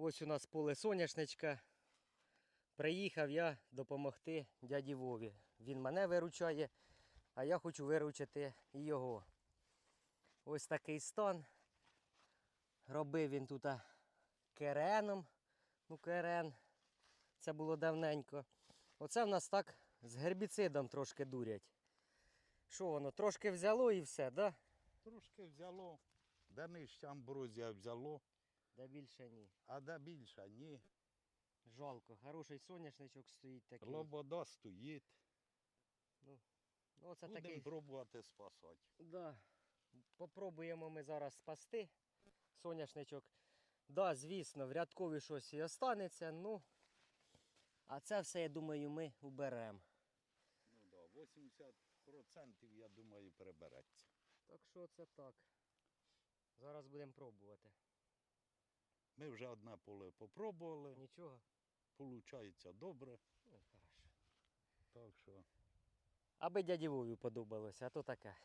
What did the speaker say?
Ось у нас поле соняшничка. Приїхав я допомогти дяді Вові. Він мене виручає, а я хочу виручити і його. Ось такий стан. Робив він тут кереном. Ну, керен. Це було давненько. Оце в нас так з гербіцидом трошки дурять. Що воно, трошки взяло і все, да? Трошки взяло, де нижче амброзія взяло, Да більше ні. а де більше ні. Жалко, хороший соняшничок стоїть такий. Лобода стоїть. Ну, оце Будемо такий. пробувати спасати. Да. Попробуємо ми зараз спасти соняшничок. Да, звісно, в рядкові щось і останеться, ну. А це все, я думаю, ми уберемо. Ну да, 80% я думаю прибереться. Так що це так. Зараз будемо пробувати. Ми вже одне поле попробували, Нічого. Получається добре. Ну, хорошо. Так що Аби дяді Вові подобалося, а то таке.